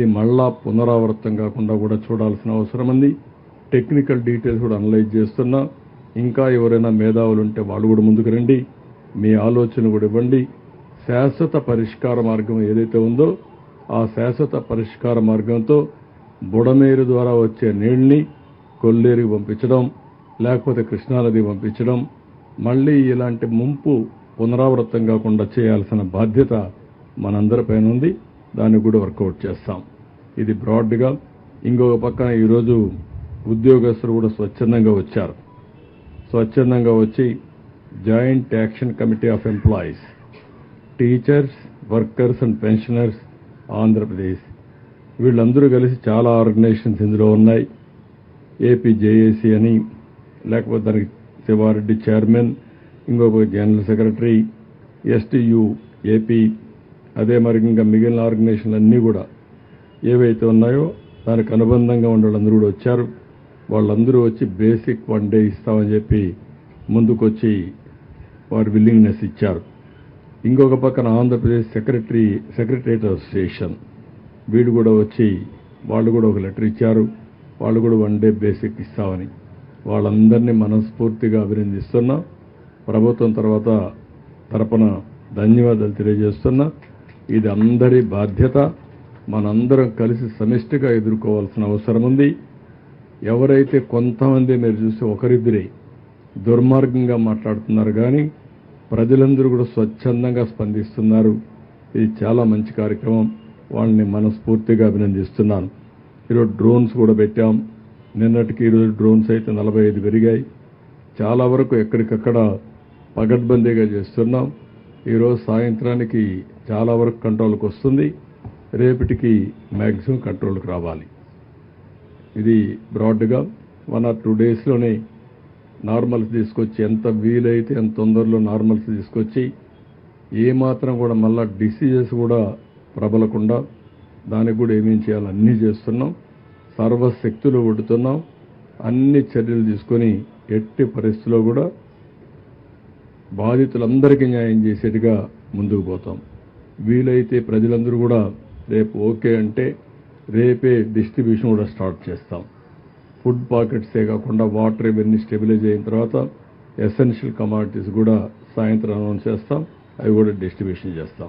ఇది మళ్ళా పునరావృతం కాకుండా కూడా చూడాల్సిన అవసరం ఉంది. టెక్నికల్ డీటెయిల్స్ కూడా అనలైజ్ చేస్తున్నా. ఇంకా ఎవరైనా మేధావులు ఉంటే వాళ్ళు కూడా ముందుకు రండి. మీ ఆలోచన కూడా ఇవ్వండి. శాశ్వత పరిష్కార మార్గం ఏదైతే ఉందో ఆ శాశ్వత పరిష్కార మార్గంతో బుడమేరు ద్వారా వచ్చే నీళ్ళని కొల్లేరుకి పంపించడం లేకపోతే కృష్ణానది పంపించడం మళ్ళీ ఇలాంటి ముంపు పునరావృతం కాకుండా చేయాల్సిన బాధ్యత మనందరిపైన ఉంది. దాన్ని కూడా వర్కౌట్ చేస్తాం. ఇది బ్రాడ్గా ఇంకొక పక్కన ఈరోజు ఉద్యోగస్తులు కూడా స్వచ్ఛందంగా వచ్చారు. స్వచ్ఛందంగా వచ్చి joint action committee of employees teachers workers and pensioners Andhra Pradesh వీళ్ళందరూ కలిసి చాలా ఆర్గనైజేషన్స్ ఇందులో ఉన్నాయి. ఏపీ జేఏసీ అని లేకపోతే దానికి శివారెడ్డి చైర్మన్ ఇంకొక జనరల్ సెక్రటరీ ఎస్టీయు ఏపీ అదే మరి ఇంకా మిగిలిన ఆర్గనైజేషన్లు అన్నీ కూడా ఏవైతే ఉన్నాయో దానికి అనుబంధంగా ఉండే వాళ్ళందరూ కూడా వచ్చారు. వాళ్ళందరూ వచ్చి బేసిక్ వన్ డే ఇస్తామని చెప్పి ముందుకొచ్చి వారు విల్లింగ్నెస్ ఇచ్చారు. ఇంకొక పక్కన ఆంధ్రప్రదేశ్ సెక్రటరీ సెక్రటరేట్ అసోసియేషన్. వీడు కూడా వచ్చి వాళ్ళు కూడా ఒక లెటర్ ఇచ్చారు. వాళ్ళు కూడా వన్ డే బేసిక్ ఇస్తామని. వాళ్ళందరినీ మనస్ఫూర్తిగా అభినందిస్తున్నా. ప్రభుత్వం తర్వాత తరపున ధన్యవాదాలు తెలియజేస్తున్నా. ఇది అందరి బాధ్యత. మనందరం కలిసి సమిష్టిగా ఎదుర్కోవాల్సిన అవసరం ఉంది. ఎవరైతే కొంతమంది మీరు చూసి ఒకరిద్దరే దుర్మార్గంగా మాట్లాడుతున్నారు కానీ ప్రజలందరూ కూడా స్వచ్ఛందంగా స్పందిస్తున్నారు. ఇది చాలా మంచి కార్యక్రమం. వాళ్ళని మనస్ఫూర్తిగా అభినందిస్తున్నాను. ఈరోజు డ్రోన్స్ కూడా పెట్టాం. నిన్నటికి ఈరోజు డ్రోన్స్ అయితే నలభై ఐదు పెరిగాయి. చాలా వరకు ఎక్కడికక్కడ పగడ్బందీగా చేస్తున్నాం. ఈరోజు సాయంత్రానికి చాలా వరకు కంట్రోల్కి వస్తుంది. రేపటికి మ్యాక్సిమం కంట్రోల్కి రావాలి. ఇది బ్రాడ్గా వన్ ఆర్ టూ డేస్లోనే నార్మల్స్ తీసుకొచ్చి ఎంత వీలైతే అంత తొందరలో నార్మల్స్ తీసుకొచ్చి ఏమాత్రం కూడా మళ్ళా డిసీజెస్ కూడా ప్రబలకుండా దానికి కూడా ఏమేం చేయాలో అన్నీ చేస్తున్నాం. సర్వశక్తులు కొడుతున్నాం అన్ని చర్యలు తీసుకొని ఎట్టి పరిస్థితిలో కూడా బాధితులందరికీ న్యాయం చేసేట్టుగా ముందుకు పోతాం. వీలైతే ప్రజలందరూ కూడా రేపు ఓకే అంటే రేపే డిస్ట్రిబ్యూషన్ కూడా స్టార్ట్ చేస్తాం. ఫుడ్ పాకెట్సే కాకుండా వాటర్ ఇవన్నీ స్టెబిలైజ్ అయిన తర్వాత ఎసెన్షియల్ కమాడిటీస్ కూడా సాయంత్రం అనౌన్స్ చేస్తాం. అవి కూడా డిస్ట్రిబ్యూషన్ చేస్తాం.